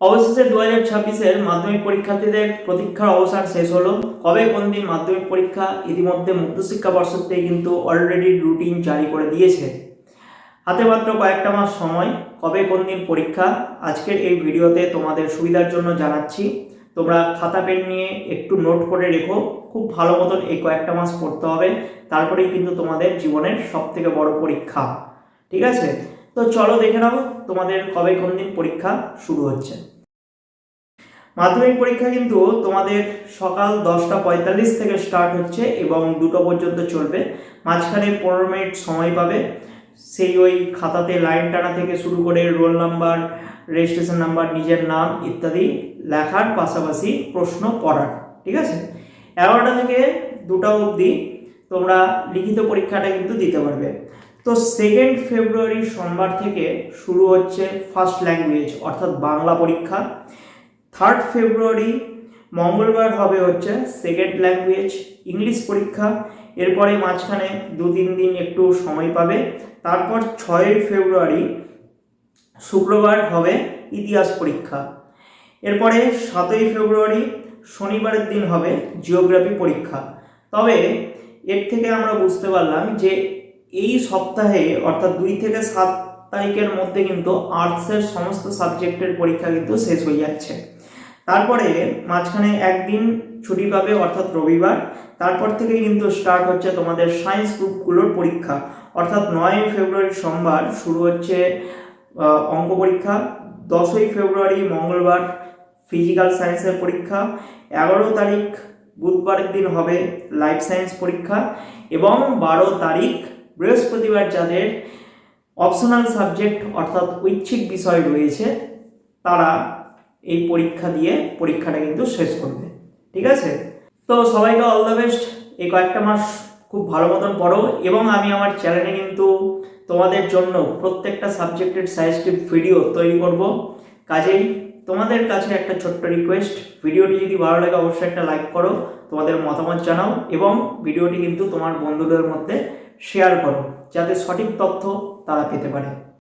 অবশেষে দু হাজার ছাব্বিশের মাধ্যমিক পরীক্ষার্থীদের প্রতীক্ষার অবসান শেষ হলো। কবে কোন দিন মাধ্যমিক পরীক্ষা ইতিমধ্যে মুক্তশিক্ষা পর্ষদ থেকে কিন্তু অলরেডি রুটিন জারি করে দিয়েছে? হাতে মাত্র কয়েকটা মাস সময়, কবে কোন দিন পরীক্ষা? আজকের এই ভিডিওতে তোমাদের সুবিধার জন্য জানাচ্ছি। তোমরা খাতা পেন নিয়ে একটু নোট করে রেখো। খুব ভালো মতন এই কয়েকটা মাস পড়তে হবে। তারপরেই কিন্তু তোমাদের জীবনের সব থেকে বড় পরীক্ষা। ঠিক আছে? তো চলো দেখে নাও তোমাদের কবে কোন দিন পরীক্ষা শুরু হচ্ছে। মাধ্যমিক পরীক্ষা কিন্তু তোমাদের সকাল দশটা পঁয়তাল্লিশ থেকে স্টার্ট হচ্ছে এবং দুটো পর্যন্ত চলবে। মাঝখানে পনেরো মিনিট সময় পাবে। সেই ওই খাতাতে লাইন টানা থেকে শুরু করে রোল নাম্বার রেজিস্ট্রেশন নাম্বার নিজের নাম ইত্যাদি লেখার পাশাপাশি প্রশ্ন পড়ার, ঠিক আছে? এগারোটা থেকে দুটা অবধি তোমরা লিখিত পরীক্ষাটা কিন্তু দিতে পারবে। তো সেকেন্ড ফেব্রুয়ারি সোমবার থেকে শুরু হচ্ছে ফার্স্ট ল্যাঙ্গুয়েজ অর্থাৎ বাংলা পরীক্ষা। থার্ড ফেব্রুয়ারি মঙ্গলবার হবে হচ্ছে সেকেন্ড ল্যাঙ্গুয়েজ ইংলিশ পরীক্ষা। এরপরে মাঝখানে দু তিন দিন একটু সময় পাবে। তারপর ছয়ই ফেব্রুয়ারি শুক্রবার হবে ইতিহাস পরীক্ষা। এরপরে সাতই ফেব্রুয়ারি শনিবারের দিন হবে জিওগ্রাফি পরীক্ষা। তবে এর থেকে আমরা বুঝতে পারলাম যে এই সপ্তাহে, অর্থাৎ দুই থেকে সাত তারিখের মধ্যে কিন্তু আর্টসের সমস্ত সাবজেক্টের পরীক্ষা কিন্তু শেষ হয়ে যাচ্ছে। তারপরে মাঝখানে একদিন ছুটি পাবে, অর্থাৎ রবিবার। তারপর থেকে কিন্তু স্টার্ট হচ্ছে তোমাদের সায়েন্স গ্রুপগুলোর পরীক্ষা। অর্থাৎ নয় ফেব্রুয়ারি সোমবার শুরু হচ্ছে অঙ্ক পরীক্ষা, দশই ফেব্রুয়ারি মঙ্গলবার ফিজিক্যাল সায়েন্সের পরীক্ষা, এগারো তারিখ বুধবারের দিন হবে লাইফ সায়েন্স পরীক্ষা এবং বারো তারিখ বৃহস্পতিবার যাদের অপশনাল সাবজেক্ট অর্থাৎ ঐচ্ছিক বিষয় রয়েছে, তারা এই পরীক্ষা দিয়ে পরীক্ষাটা কিন্তু শেষ করবে। ঠিক আছে? তো সবাইকে অল দ্য বেস্ট এই কয়েকটা মাস খুব ভালো মতন পড়ো এবং আমি আমার চ্যানেলে কিন্তু তোমাদের জন্য প্রত্যেকটা সাবজেক্টের সাজেস্টিভ ভিডিও তৈরি করব। কাজেই তোমাদের কাছে একটা ছোট্ট রিকোয়েস্ট ভিডিওটি যদি ভালো লাগে অবশ্যই একটা লাইক করো, তোমাদের মতামত জানাও এবং ভিডিওটি কিন্তু তোমার বন্ধুদের মধ্যে শেয়ার করো যাতে সঠিক তথ্য তারা পেতে পারে।